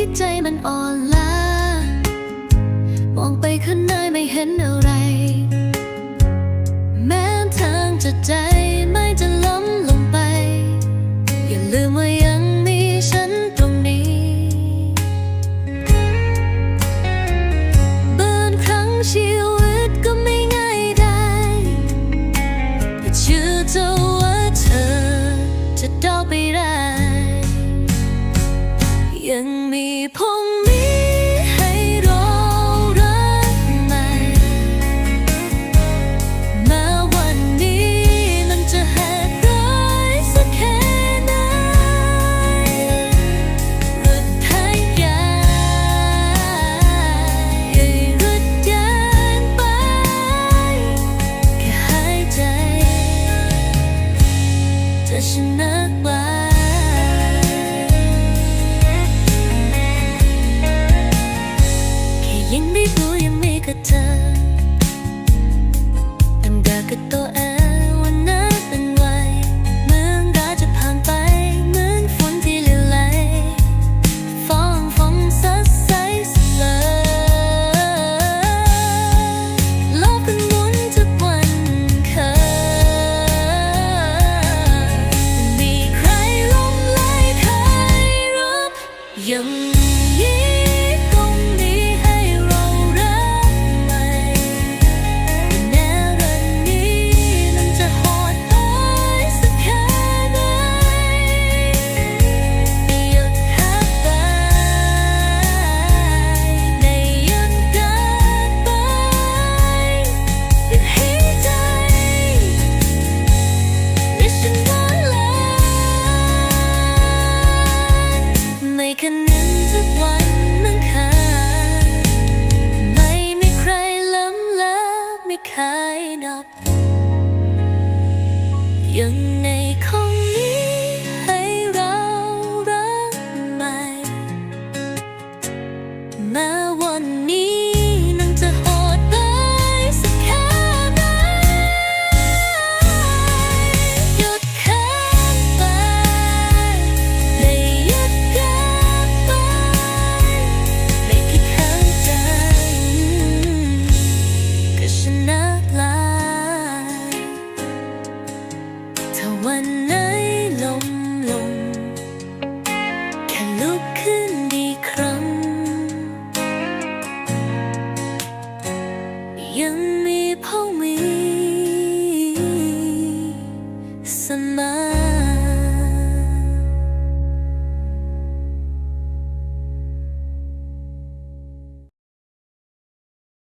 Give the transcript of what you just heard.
ที่ใจมันอ่อนล้ามองไปข้างในไม่เห็นอะไร แม้ทางจะใจไม่จะล้มลงไป อย่าลืมว่ายังมีฉันตรงนี้บางครั้งชีวิตก็ไม่ง่ายได้แต่เชื่อเธอว่าเธอจะเดาไปได้ ยังมีพรุ่งนี้ให้เรารักใหม่แม้วันนี้มันจะแหกร้ายสักแค่ไหนรึดหายใจรึดยานไป แค่หายใจจะชนะไว้ ยัง คันนึงทุกวันนั่งคาไม่มีใครล้ำเลิกไม่เคยนับ ยังในคงนี้ให้เรารักใหม่แม้วันนี้